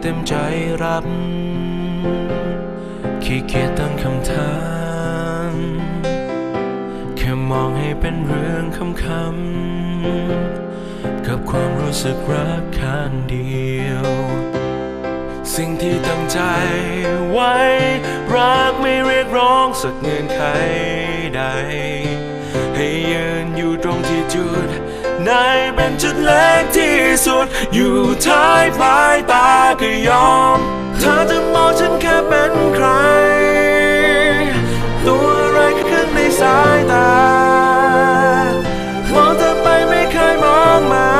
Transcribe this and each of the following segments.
เต็มใจรับ ขี้เกียจตั้งคำถามแค่มองให้เป็นเรื่องคำคำกับความรู้สึกรักข้างเดียว สิ่งที่ตั้งใจไว้ รักไม่เรียกร้องสักเงื่อนไขใด ให้ยืนอยู่ตรงที่จุดไหนเป็นจุดเล็กที่สุดอยู่ท้ายปลายตา ก็ยอม เธอจะมองฉันแค่เป็นใคร ตัวอะไรก็ขึ้นในสายตา มองเธอไปไม่เคยมองมา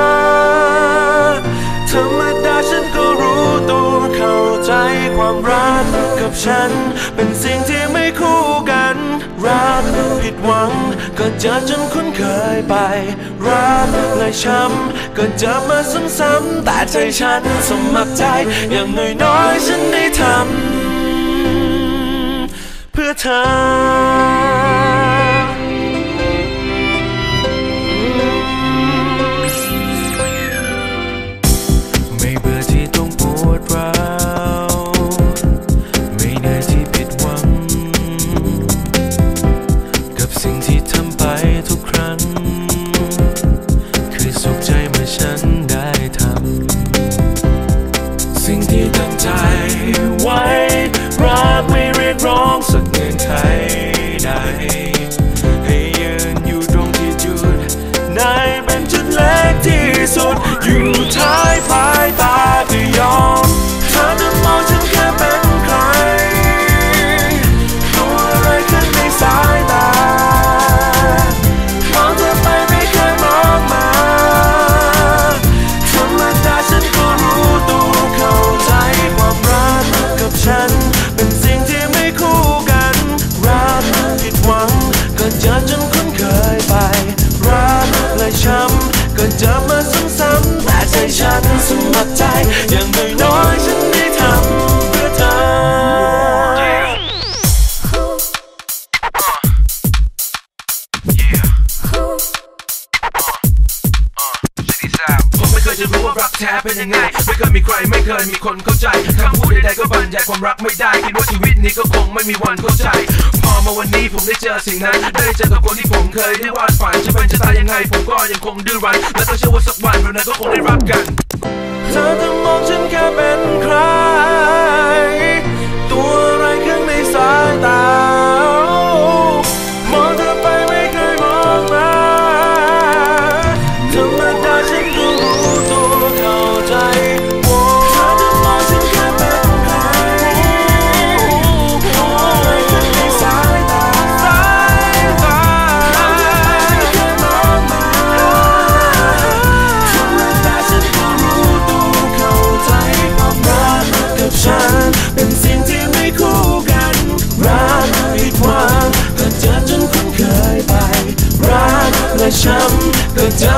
ธรรมดาฉันก็รู้ตัวเข้าใจความรักกับฉัน เป็นสิ่งที่ไม่คู่กันรัก ผิดหวัง ก็เจอจนคุ้นเคยไป รักและช้ำก็เจอมาซ้ำๆแต่ใจฉันสมัครใจ อย่างน้อยๆฉันได้ทำเพื่อเธอ สิ่งที่ จอจนคุ้นเคยไปรักและช้ำก็เจอมาซ้ำๆแต่ใจฉันสมัครใจอย่างน้อยๆฉันได้ทำเพื่อเธอผมไม่เคยจะรู้ว่ารักแท้เป็นยังไง ไม่เคยมีใครไม่เคยมีคนเข้าใจคำพูดใดๆก็บรรยายความรักไม่ได้คิดว่าชีวิตนี้ก็คงไม่มีวันเข้าใจ มาวันนี้ผมได้เจอสิ่งนั้นได้เจอกับคนที่ผมเคยได้วาดฝันจะเป็นจะตายยังไงผมก็ยังคงดื้อรั้นและก็เชื่อว่าสักวันเรานั้นก็คงได้รักกันเธอจะมองฉันแค่เป็น ช้ำก็จะ